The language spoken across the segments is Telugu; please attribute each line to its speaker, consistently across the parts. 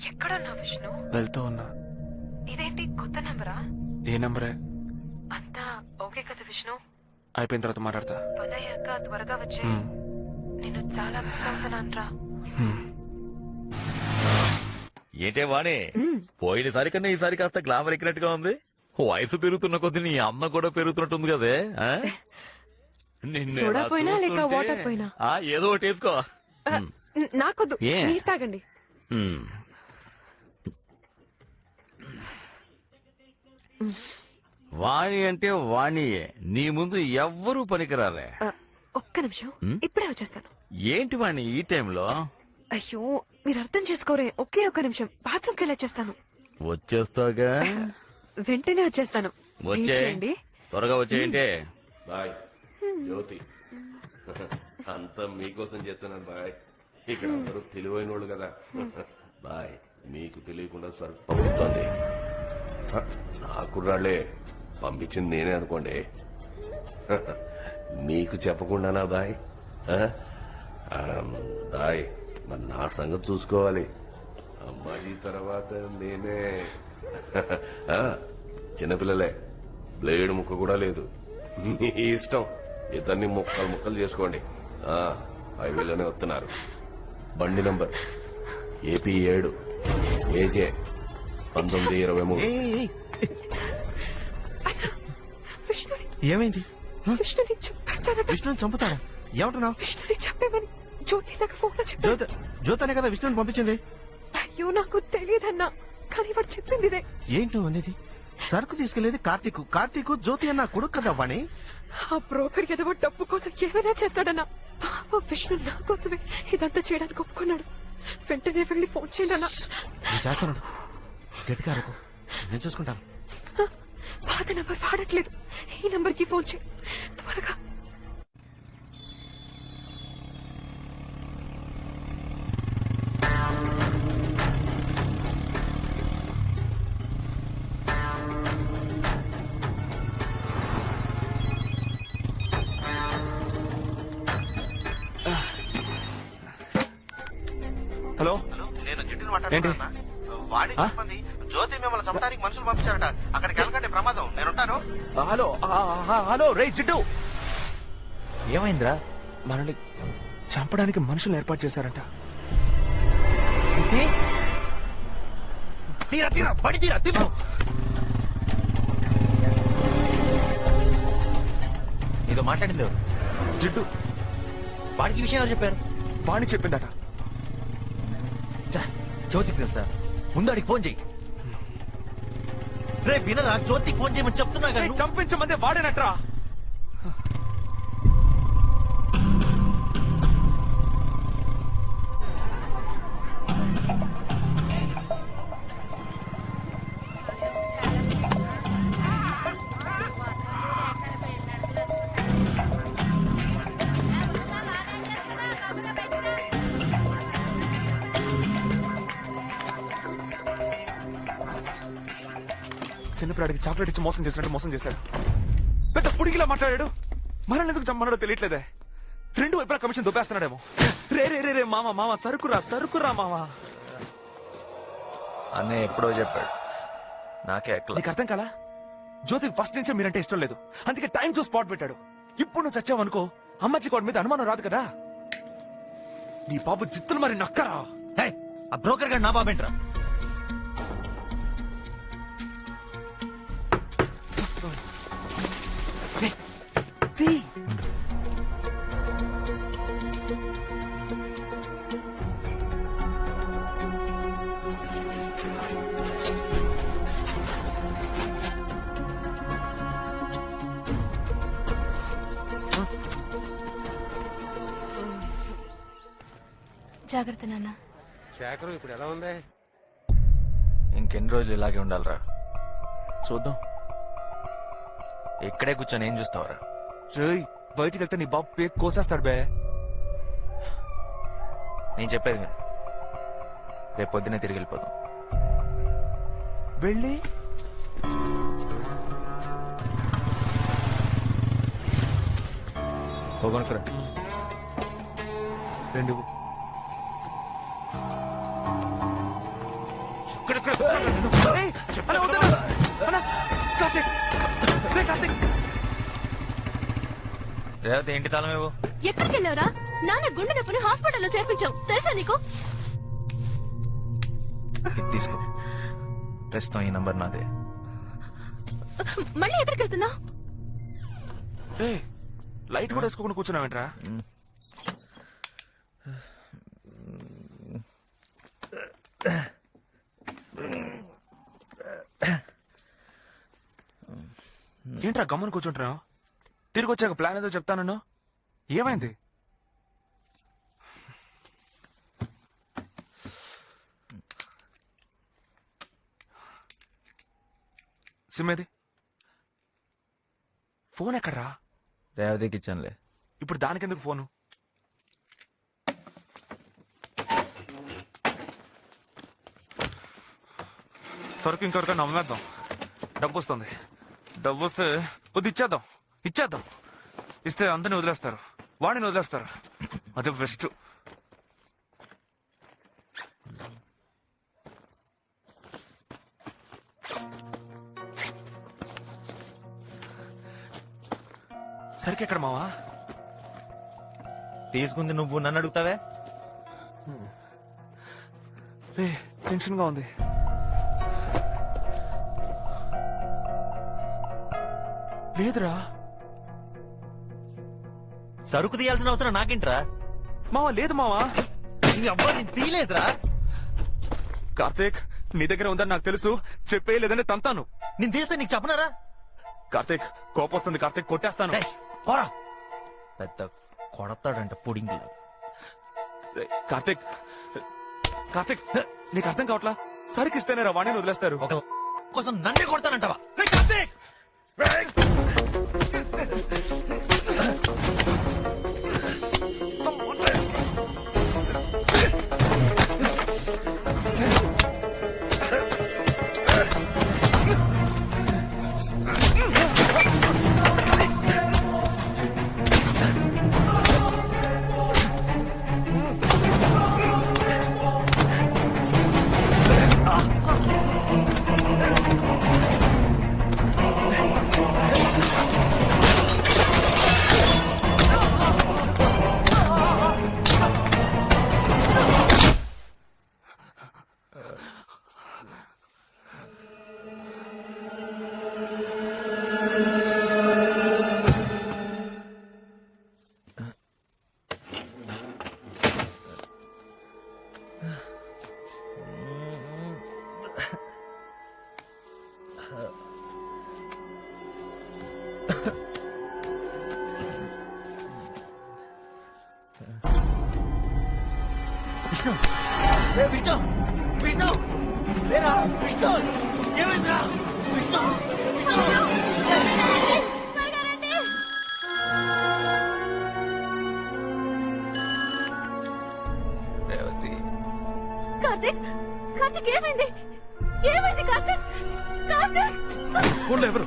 Speaker 1: నేనే
Speaker 2: ఎక్కడున్నా విష్ణు?
Speaker 1: వెళ్తూ ఉన్నా.
Speaker 2: ఇదేంటి కొత్త నంబరా?
Speaker 1: ఏ నంబరే?
Speaker 2: అంతా ఓకే కదా విష్ణు.
Speaker 1: అయిపోయిన తర్వాత మాట్లాడతా.
Speaker 2: పని అయ్యాక త్వరగా వచ్చి. నేను చాలా మిస్ అవుతున్నాను రా
Speaker 1: హ్మ్.
Speaker 3: ఏంటే వాణి? పోయినసారి కన్నా ఈసారి కాస్త గ్లామర్ ఎక్కినట్టుగా ఉంది. వయసు పెరుగుతున్న కొద్ది నీ అమ్మ కూడా పెరుగుతున్నట్టుంది కదే
Speaker 2: సోడా పోయినా లేక వాటర్ పోయినా?
Speaker 3: ఆ, ఏదో ఒకటి వేసుకో.
Speaker 2: నాకొద్దు. తాగండి.
Speaker 3: వాణి అంటే వాణియే. నీ ముందు ఎవ్వరూ పనికిరాలే
Speaker 2: ఆ, ఒక్క నిమిషం. ఇప్పుడే వచ్చేస్తాను.
Speaker 3: ఏంటి వాణి ఈ టైంలో?
Speaker 2: అయ్యో మీరు అర్థం చేసుకోరే. ఒకే ఒక్క నిమిషం. బాత్రూమ్కి వెళ్ళి వచ్చేస్తాను.
Speaker 3: వచ్చేస్తాగా
Speaker 2: వెంటనే వచ్చేస్తాను. వెయిట్
Speaker 3: వచ్చే.
Speaker 2: చేయండి.
Speaker 3: త్వరగా వచ్చేయంటే.
Speaker 4: బాయ్. జ్యోతి. అంతా మీకోసం చెప్తున్నాను బాయ్. ఇక్కడ అందరూ తెలివైన వాళ్ళు కదా. బాయ్. మీకు తెలియకుండా సర్ పంపుతోంది హ, నా కుర్రాళ్ళే పంపించింది నేనే అనుకోండి. మీకు చెప్పకుండానా దాయ్ దాయ్ మరి నా సంగతి చూసుకోవాలి. అమ్మాజీ తర్వాత నేనే. చిన్నపిల్లలే బ్లేడ్ ముక్క కూడా లేదు. మీ ఇష్టం. ఇతన్ని ముక్కలు ముక్కలు చేసుకోండి. హైవేలోనే వస్తున్నారు. బండి నంబర్ ఏపీ ఏడు ఏజే. పంతొమ్మిది ఇరవై మూడు.
Speaker 2: విష్ణుని.
Speaker 5: ఏమైంది?
Speaker 2: విష్ణుని చంపేస్తానట.
Speaker 5: విష్ణుని చంపుతాడా? ఏమంటున్నావు
Speaker 2: విష్ణుని చంపేమని జ్యోతి నాకు ఫోన్లో
Speaker 5: జ్యోత జ్యోత అనే కదా విష్ణుని పంపించింది?
Speaker 2: అయ్యో నాకు తెలియదన్నా. కానీ వాడు చెప్పింది ఇదే.
Speaker 5: ఏంటి నువ్వు అనేది? సరుకు తీసుకెళ్ళేది కార్తీక్. కార్తీక్ జ్యోతి అన్న కొడుకు కదా వాణి?
Speaker 2: ఆ బ్రోకర్ ఏదో డబ్బు కోసం ఏమైనా చేస్తాడన్నా. ఆ విష్ణు నా కోసమే ఇదంతా చేయడానికి ఒప్పుకున్నాడు. వెంటనే వెళ్ళి ఫోన్ చేయండి అన్నా
Speaker 5: నేను చేస్తున్నాడు గట్టిగా అరకు నేను చూసుకుంటాను.
Speaker 2: పాత నంబర్ వాడట్లేదు. ఈ నంబర్కి ఫోన్ చేయి. త్వరగా.
Speaker 1: హలో.
Speaker 5: నేను జిడ్డుని
Speaker 1: ఏంటి?
Speaker 5: వాణి
Speaker 1: ఆ?
Speaker 5: జ్యోతి మిమ్మల్ని చంపడానికి మనుషులు పంపించారట. అక్కడికి వెళ్ళకండి ప్రమాదం. నేనుంటాను.
Speaker 1: హలో హలో రే జిడ్డు.
Speaker 3: ఏమైందిరా?
Speaker 1: మనల్ని చంపడానికి మనుషులు ఏర్పాటు చేశారంట.
Speaker 3: తీరా తీరా పడి తీరా తిప్పు. నీతో మాట్లాడింది ఎవరు?
Speaker 1: జిడ్డు.
Speaker 3: వాడికి విషయం ఎవరు చెప్పారు?
Speaker 1: వాణి చెప్పిందట.
Speaker 3: ఛ, జ్యోతికి తెలుసా ముందు అడిగి ఫోన్ చెయ్యి. రే వినరా జ్యోతికి ఫోన్ చేయమని చెప్తున్నా కదా.
Speaker 1: చంపించమందే వాడేనట్రా చిన్నపిల్లాడికి చాక్లెట్ ఇచ్చి మోసం చేసినట్టు మోసం చేశాడు. పెద్ద పుడిగిలా మాట్లాడాడు. మనల్ని ఎందుకు చమ్మన్నాడో తెలియట్లేదే. రెండు వైపులా కమిషన్ దుబ్బేస్తున్నాడేమో. రే రే రే రే మామ మామ సరుకురా సరుకురా మామ.
Speaker 3: అన్నయ్య ఎప్పుడో చెప్పాడు. నాకే ఎక్కల
Speaker 1: నీకు అర్థం కాలా? జ్యోతికి ఫస్ట్ నుంచే మీరంటే ఇష్టం లేదు. అందుకే టైం చూసి స్పాట్ పెట్టాడు. ఇప్పుడు నువ్వు చచ్చావనుకో అమ్మచ్చి కోడి మీద అనుమానం రాదు కదా. నీ బాబు జిత్తులు మరి నక్కరా?
Speaker 3: హే, ఆ బ్రోకర్ గారు నా బాబేంట్రా
Speaker 6: జాగ్రత్త నాన్న.
Speaker 7: శేఖరం ఇప్పుడు ఎలా ఉంది?
Speaker 3: ఇంకెన్ని రోజులు ఇలాగే ఉండాలిరా.
Speaker 1: చూద్దాం.
Speaker 3: ఇక్కడే కూర్చొని ఏం చూస్తావరా?
Speaker 1: రేయ్ బయటికి వెళ్తే నీ బాబు పేక్ కోసేస్తాడు బే.
Speaker 3: నేను చెప్పేది విను. రేపు పొద్దునే తిరిగి వెళ్ళిపోదాం.
Speaker 1: వెళ్ళి?
Speaker 3: పోగొనుకురా
Speaker 1: రెండు ఇక్కడ వద్దన్న. అన్న, కార్తీక్
Speaker 3: రేవతి ఏంటి తాళం ఇవ్వు?
Speaker 6: ఎక్కడికి వెళ్ళావురా నాన్న గుండె నొప్పిని హాస్పిటల్లో చేర్పించావు. తెలుసా నీకు?
Speaker 1: ఇది తీసుకో. ప్రస్తుతం ఈ నంబర్ నాదే.
Speaker 6: మళ్ళీ ఎక్కడికి వెళ్తున్నావు
Speaker 1: రే లైట్ కూడా వేసుకోకుండా కూర్చున్నావేంట్రా? ఏంట్రా గమ్మున కూర్చుంటున్నావు? తిరిగి వచ్చాక ప్లాన్ ఏదో చెప్తాను ఏమైంది? సిమ్ ఏది? ఫోన్ ఎక్కడ్రా?
Speaker 3: రేవతికి ఇచ్చానులే.
Speaker 1: ఇప్పుడు దానికెందుకు ఫోను? సరుకు ఇంకొకరికైనా నమ్మేద్దాం డబ్బు వస్తుంది. డబ్బు వస్తే వద్దు ఇచ్చేద్దాం ఇచ్చేద్దాం. ఇస్తే అందరిని వదిలేస్తారు వాడిని వదిలేస్తారు. అది బెస్ట్ సరికి ఎక్కడ మావా?
Speaker 3: తీసుకుంది నువ్వు నన్ను అడుగుతావే?
Speaker 1: రే టెన్షన్గా ఉంది. లేదురా.
Speaker 3: సరుకు తీయాల్సిన అవసరం నాకేంట్రా?
Speaker 1: మావా లేదు మావా.
Speaker 3: నీ అవ్వ నేను తీయలేదురా.
Speaker 1: కార్తీక్ నీ దగ్గర ఉందని నాకు తెలుసు. చెప్పే లేదని తంతాను.
Speaker 3: నేను తీస్తే నీకు చెప్పనారా?
Speaker 1: కార్తీక్ కోపం వస్తుంది కార్తీక్ కొట్టేస్తాను.
Speaker 3: పోరా. పెద్ద కొడతాడంట పుడింగ్
Speaker 1: కార్తీక్ కార్తీక్ నీకు అర్థం కావట్లా? సరికి ఇస్తేనే రా వాణిని వదిలేస్తారు.
Speaker 3: ఒక కోసం నన్నే కొడతానంటావా? కార్తీక్! Thank you. రేయ్! రే విష్ణు విష్ణు లేరా విష్ణు ఏమైందిరా విష్ణు
Speaker 1: రేవతి.
Speaker 6: కార్తిక్ కార్తిక్ ఏమైంది? ఏమైంది కార్తిక్? కార్తిక్!
Speaker 1: ఎవరు?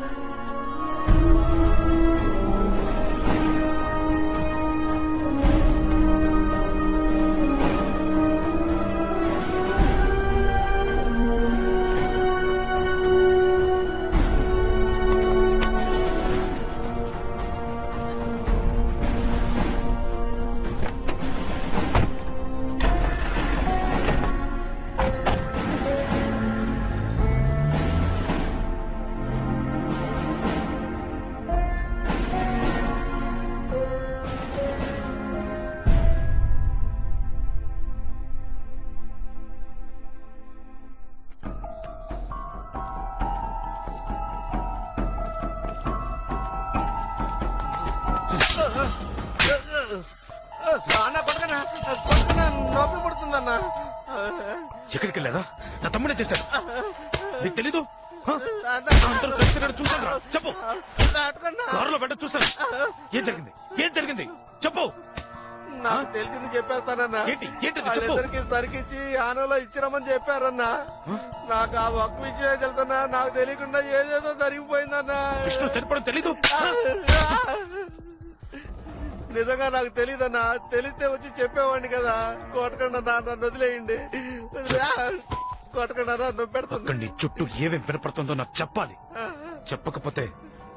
Speaker 5: అన్న కొట్టకనా? కొట్టకనా? నొప్పి పడుతుందన్నా.
Speaker 1: ఎక్కడికి వెళ్ళారా? నా తమ్ముడే చేశాడు నీకు తెలీదు? అందరూ కలిసి రా. చెప్పు. కారులో పెట్ట చూశాను. ఏం జరిగింది? ఏం జరిగింది? చెప్పు.
Speaker 5: నాకు తెలిసింది చెప్పేస్తానన్నా. వాళ్ళిద్దరికి సరికిచ్చి ఆనలో ఇచ్చిరమని చెప్పారన్నా. నాకు ఆ ఒక్క విషయమే తెలుసన్నా. నాకు తెలియకుండా ఏదేదో జరిగిపోయిందన్నా.
Speaker 1: విష్ణు చనిపోవడం తెలీదు?
Speaker 5: నిజంగా నాకు తెలియదన్నా తెలిస్తే వచ్చి చెప్పేవాడిని కదా. కొట్టకుండా నన్ను వదిలేయండి. కొట్టకుండా పెడుతుంది
Speaker 8: అక్కడ నీ చుట్టూ ఏమేం వినపడుతుందో నాకు చెప్పాలి. చెప్పకపోతే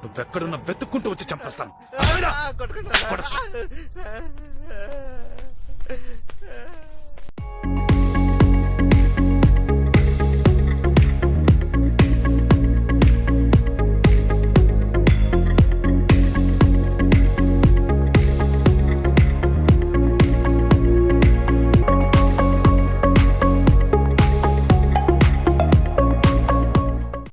Speaker 8: నువ్వెక్కడున్నా వెతుక్కుంటూ వచ్చి చంపేస్తాను.
Speaker 5: కొట్టకుండా